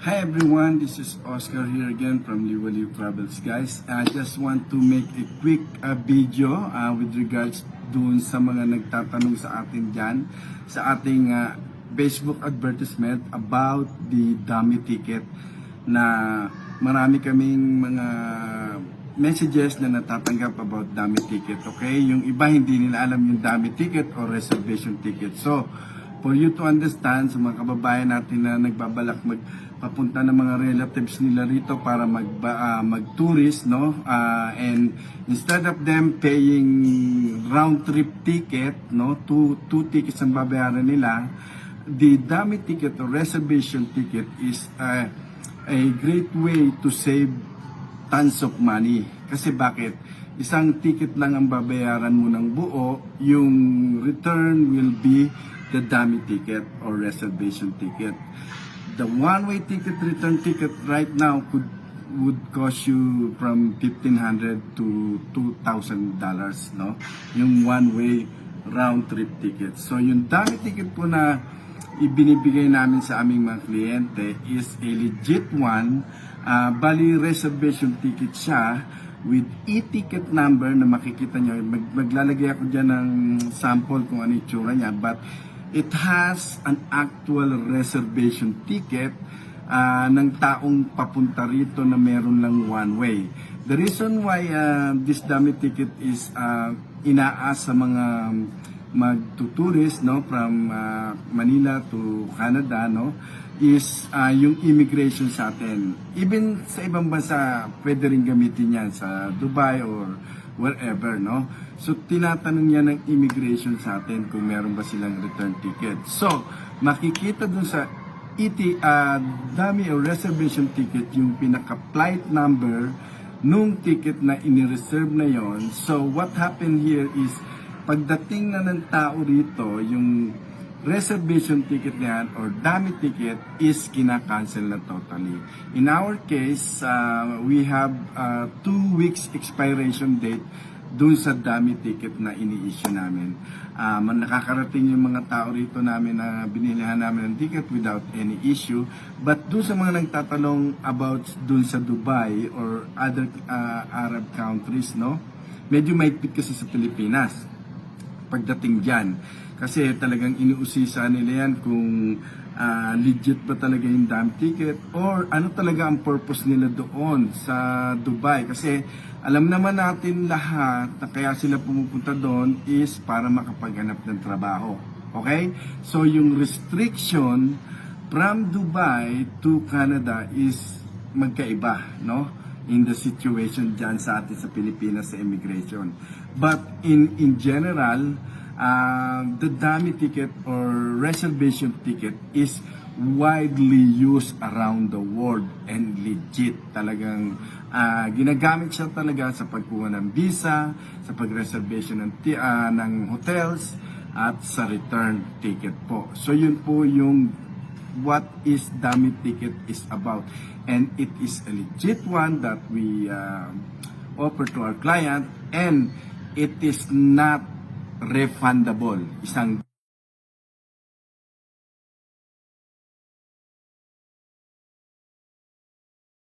Hi everyone, this is Oscar here again from Liwaliw Travels guys. I just want to make a quick uh, video uh, with regards dun sa mga nagtatanong sa atin dyan sa ating uh, Facebook advertisement about the dummy ticket na marami kaming mga messages na natatanggap about dummy ticket, okay? Yung iba hindi nila alam yung dummy ticket or reservation ticket. So, for you to understand sa mga kababayan natin na nagbabalak magpapunta ng mga relatives nila rito para mag uh, mag-tourist no? Uh, and instead of them paying round trip ticket no? Two two tickets ang babayaran nila the dummy ticket or reservation ticket is uh, a great way to save tons of money. Kasi bakit? Isang ticket lang ang babayaran mo ng buo yung return will be the dummy ticket or reservation ticket. The one-way ticket return ticket right now could would cost you from 1500 to 2000 dollars no yung one-way round trip ticket. So yung dummy ticket po na ibinibigay namin sa aming mga kliyente is a legit one. Uh, bali reservation ticket siya with e-ticket number na makikita nyo. Mag, maglalagay ako dyan ng sample kung ano itsura niya. But it has an actual reservation ticket uh, ng taong papunta rito na meron lang one way. The reason why uh, this dummy ticket is uh, inaas sa mga magtuturist no from uh, Manila to Canada no is uh, yung immigration sa atin. Even sa ibang bansa pwede rin gamitin yan sa Dubai or wherever no. So tinatanong niya ng immigration sa atin kung meron ba silang return ticket. So makikita dun sa ET uh, dummy or reservation ticket yung pinaka flight number nung ticket na inireserve na yon. So what happened here is pagdating na ng tao rito, yung reservation ticket niyan or dummy ticket is kina-cancel na totally. In our case, uh, we have uh, two weeks expiration date dun sa dummy ticket na ini-issue namin. Um, nakakarating yung mga tao rito namin na binilihan namin ng ticket without any issue. But dun sa mga nagtatanong about dun sa Dubai or other uh, Arab countries, no? Medyo maigpit kasi sa Pilipinas pagdating dyan. Kasi talagang inuusisa nila yan kung uh, legit ba talaga yung damn ticket or ano talaga ang purpose nila doon sa Dubai. Kasi alam naman natin lahat na kaya sila pumupunta doon is para makapaghanap ng trabaho. Okay? So yung restriction from Dubai to Canada is magkaiba, no? in the situation dyan sa atin sa Pilipinas sa immigration. But in in general, uh, the dummy ticket or reservation ticket is widely used around the world and legit talagang uh, ginagamit siya talaga sa pagkuha ng visa, sa pag-reservation ng, uh, ng hotels at sa return ticket po. So yun po yung what is dummy ticket is about and it is a legit one that we uh, offer to our client and it is not refundable isang